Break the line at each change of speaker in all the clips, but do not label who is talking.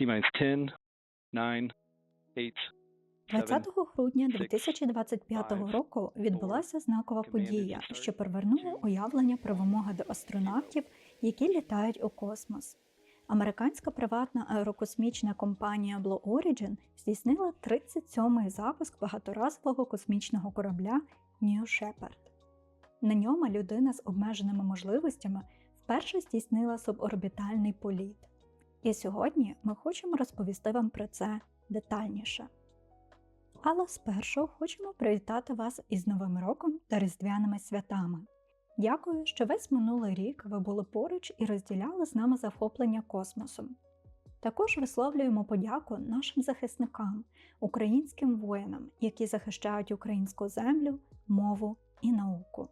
T-minus 10, 9, 8,
20 грудня 2025 року відбулася знакова подія, що привернула уявлення про вимоги до астронавтів, які літають у космос. Американська приватна аерокосмічна компанія Blue Origin здійснила 37-й запуск багаторазового космічного корабля New Shepard. На ньому людина з обмеженими можливостями вперше здійснила суборбітальний політ. І сьогодні ми хочемо розповісти вам про це детальніше. Але спершу хочемо привітати вас із Новим роком та Різдвяними святами. Дякую, що весь минулий рік ви були поруч і розділяли з нами захоплення космосом. Також висловлюємо подяку нашим захисникам, українським воїнам, які захищають українську землю, мову і науку.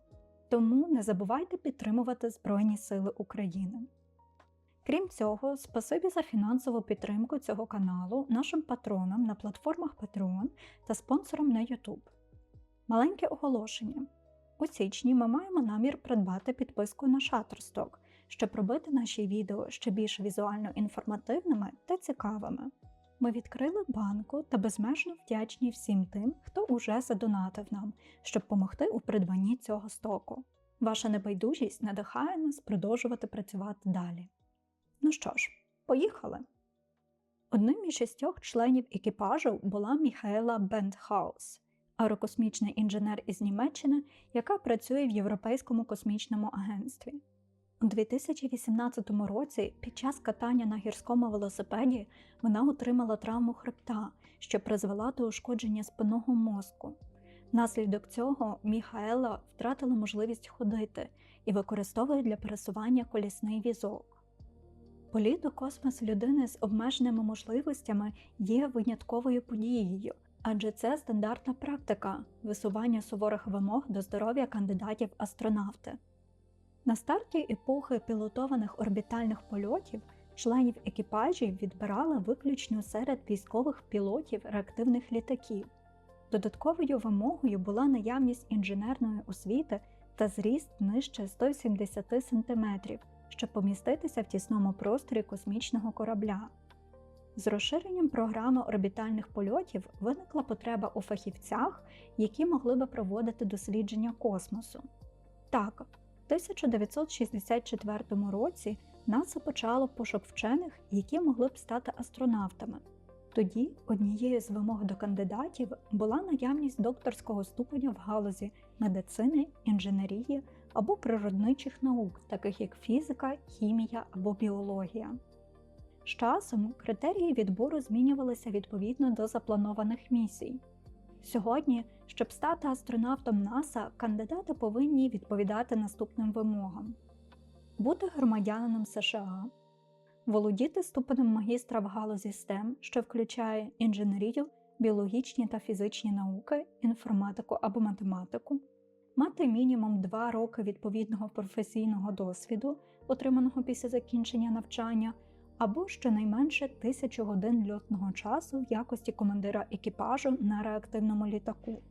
Тому не забувайте підтримувати Збройні Сили України. Крім цього, спасибі за фінансову підтримку цього каналу нашим патронам на платформах Patreon та спонсорам на YouTube. Маленьке оголошення. У січні ми маємо намір придбати підписку на Shutterstock, щоб робити наші відео ще більш візуально інформативними та цікавими. Ми відкрили банку та безмежно вдячні всім тим, хто уже задонатив нам, щоб допомогти у придбанні цього стоку. Ваша небайдужість надихає нас продовжувати працювати далі. Ну що ж, поїхали. Одним із шістьох членів екіпажу була Міхаела Бендхаус, аерокосмічний інженер із Німеччини, яка працює в Європейському космічному агентстві. У 2018 році під час катання на гірському велосипеді вона отримала травму хребта, що призвела до ушкодження спинного мозку. Внаслідок цього Міхаела втратила можливість ходити і використовує для пересування колісний візок. Політ у космос людини з обмеженими можливостями є винятковою подією, адже це стандартна практика висування суворих вимог до здоров'я кандидатів астронавти. На старті епохи пілотованих орбітальних польотів членів екіпажів відбирали виключно серед військових пілотів реактивних літаків. Додатковою вимогою була наявність інженерної освіти та зріст нижче 170 см щоб поміститися в тісному просторі космічного корабля. З розширенням програми орбітальних польотів виникла потреба у фахівцях, які могли би проводити дослідження космосу. Так, в 1964 році НАСА почало пошук вчених, які могли б стати астронавтами. Тоді однією з вимог до кандидатів була наявність докторського ступеня в галузі медицини, інженерії або природничих наук, таких як фізика, хімія або біологія. З часом критерії відбору змінювалися відповідно до запланованих місій. Сьогодні, щоб стати астронавтом НАСА, кандидати повинні відповідати наступним вимогам: бути громадянином США, володіти ступенем магістра в галузі STEM, що включає інженерію, біологічні та фізичні науки, інформатику або математику мати мінімум 2 роки відповідного професійного досвіду, отриманого після закінчення навчання, або щонайменше тисячу годин льотного часу в якості командира екіпажу на реактивному літаку,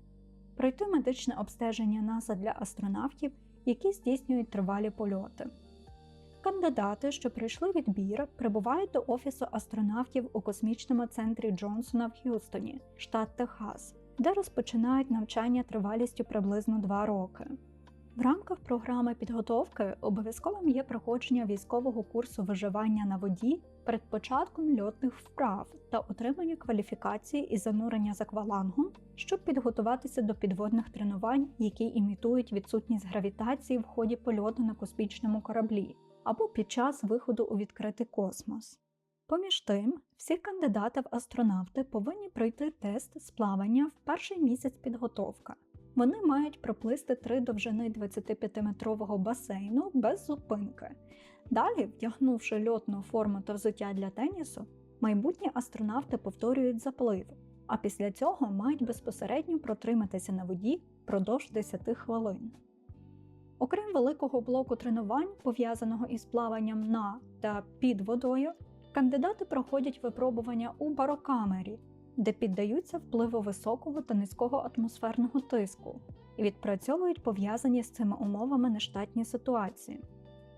пройти медичне обстеження НАСА для астронавтів, які здійснюють тривалі польоти. Кандидати, що пройшли відбір, прибувають до Офісу астронавтів у космічному центрі Джонсона в Х'юстоні, штат Техас, де розпочинають навчання тривалістю приблизно 2 роки. В рамках програми підготовки обов'язковим є проходження військового курсу виживання на воді перед початком льотних вправ та отримання кваліфікації і занурення з аквалангом, щоб підготуватися до підводних тренувань, які імітують відсутність гравітації в ході польоту на космічному кораблі або під час виходу у відкритий космос. Поміж тим, всі кандидати в астронавти повинні пройти тест з плавання в перший місяць підготовка. Вони мають проплисти три довжини 25-метрового басейну без зупинки. Далі, вдягнувши льотну форму та взуття для тенісу, майбутні астронавти повторюють заплив, а після цього мають безпосередньо протриматися на воді впродовж 10 хвилин. Окрім великого блоку тренувань, пов'язаного із плаванням на та під водою, Кандидати проходять випробування у барокамері, де піддаються впливу високого та низького атмосферного тиску і відпрацьовують пов'язані з цими умовами нештатні ситуації.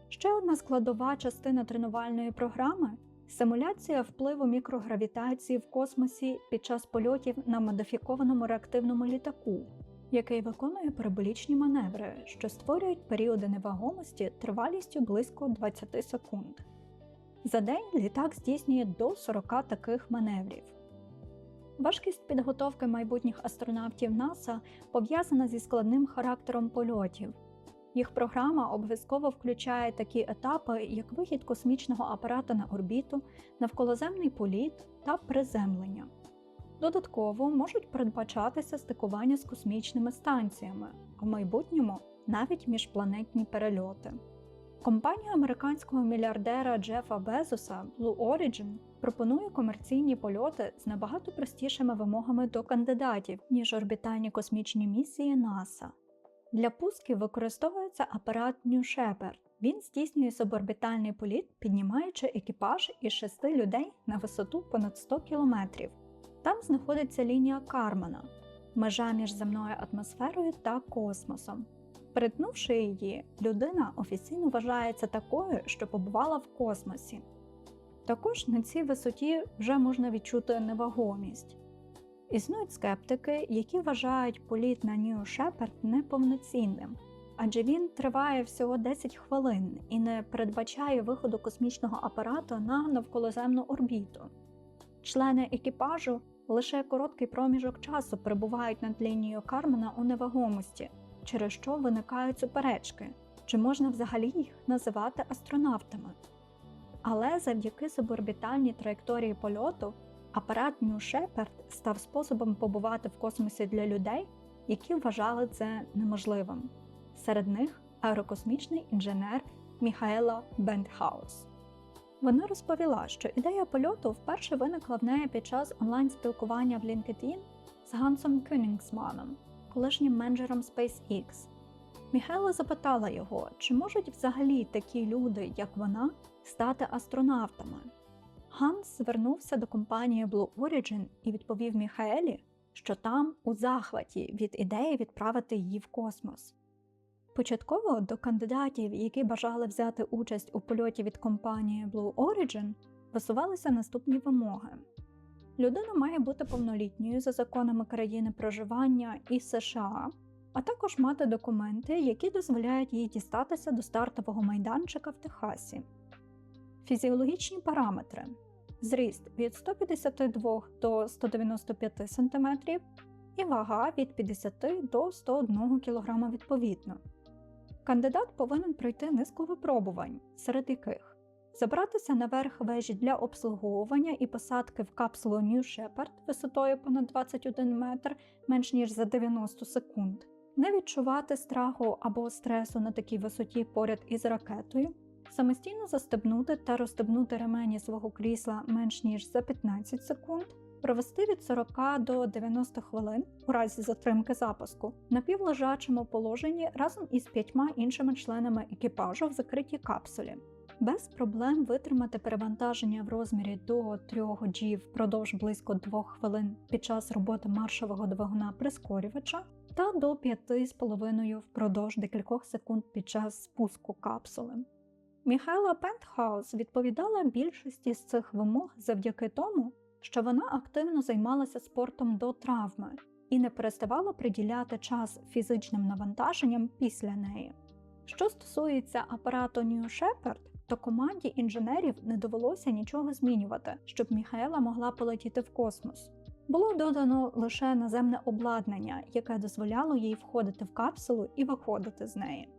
Ще одна складова частина тренувальної програми Симуляція впливу мікрогравітації в космосі під час польотів на модифікованому реактивному літаку, який виконує параболічні маневри, що створюють періоди невагомості тривалістю близько 20 секунд. За день літак здійснює до 40 таких маневрів. Важкість підготовки майбутніх астронавтів НАСА пов'язана зі складним характером польотів. Їх програма обов'язково включає такі етапи, як вихід космічного апарата на орбіту, навколоземний політ та приземлення. Додатково можуть передбачатися стикування з космічними станціями, а в майбутньому навіть міжпланетні перельоти. Компанія американського мільярдера Джефа Безоса Blue Origin пропонує комерційні польоти з набагато простішими вимогами до кандидатів, ніж орбітальні космічні місії НАСА. Для пусків використовується апарат New Shepard. Він здійснює суборбітальний політ, піднімаючи екіпаж із шести людей на висоту понад 100 кілометрів. Там знаходиться лінія Кармана, межа між земною атмосферою та космосом. Перетнувши її, людина офіційно вважається такою, що побувала в космосі. Також на цій висоті вже можна відчути невагомість. Існують скептики, які вважають політ на New Shepard неповноцінним, адже він триває всього 10 хвилин і не передбачає виходу космічного апарату на навколоземну орбіту. Члени екіпажу лише короткий проміжок часу перебувають над лінією Кармана у невагомості, через що виникають суперечки, чи можна взагалі їх називати астронавтами. Але завдяки суборбітальній траєкторії польоту апарат New Shepard став способом побувати в космосі для людей, які вважали це неможливим. Серед них аерокосмічний інженер Міхаела Бендхаус. Вона розповіла, що ідея польоту вперше виникла в неї під час онлайн-спілкування в LinkedIn з Гансом Кюнінгсманом, колишнім менеджером SpaceX. Міхайла запитала його, чи можуть взагалі такі люди, як вона, стати астронавтами. Ганс звернувся до компанії Blue Origin і відповів Міхаелі, що там у захваті від ідеї відправити її в космос. Початково до кандидатів, які бажали взяти участь у польоті від компанії Blue Origin, висувалися наступні вимоги. Людина має бути повнолітньою за законами країни проживання і США, а також мати документи, які дозволяють їй дістатися до стартового майданчика в Техасі. Фізіологічні параметри: зріст від 152 до 195 см і вага від 50 до 101 кг відповідно. Кандидат повинен пройти низку випробувань, серед яких забратися наверх вежі для обслуговування і посадки в капсулу New Shepard висотою понад 21 метр менш ніж за 90 секунд, не відчувати страху або стресу на такій висоті поряд із ракетою, самостійно застебнути та розстебнути ремені свого крісла менш ніж за 15 секунд, провести від 40 до 90 хвилин у разі затримки запуску. На півлежачому положенні разом із п'ятьма іншими членами екіпажу в закритій капсулі. Без проблем витримати перевантаження в розмірі до 3 G впродовж близько 2 хвилин під час роботи маршового двигуна прискорювача та до 5,5 впродовж декількох секунд під час спуску капсули. Міхайла Пентхаус відповідала більшості з цих вимог завдяки тому, що вона активно займалася спортом до травми і не переставала приділяти час фізичним навантаженням після неї. Що стосується апарату New Shepard, то команді інженерів не довелося нічого змінювати, щоб Міхаела могла полетіти в космос. Було додано лише наземне обладнання, яке дозволяло їй входити в капсулу і виходити з неї.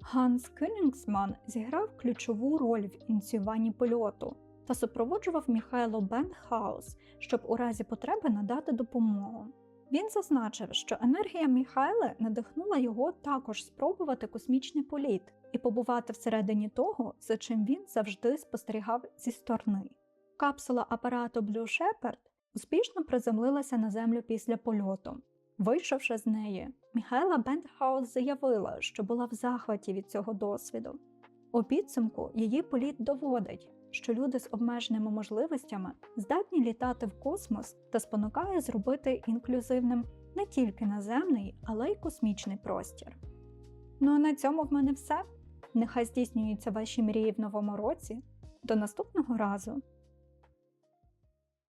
Ганс Кюнінгсман зіграв ключову роль в ініціюванні польоту та супроводжував Міхайло Бендхаус, щоб у разі потреби надати допомогу. Він зазначив, що енергія Міхайли надихнула його також спробувати космічний політ і побувати всередині того, за чим він завжди спостерігав зі сторони. Капсула апарату Blue Shepard успішно приземлилася на землю після польоту. Вийшовши з неї, Міхайла Бендхаус заявила, що була в захваті від цього досвіду. У підсумку її політ доводить, що люди з обмеженими можливостями здатні літати в космос та спонукає зробити інклюзивним не тільки наземний, але й космічний простір. Ну а на цьому в мене все. Нехай здійснюються ваші мрії в новому році. До наступного разу!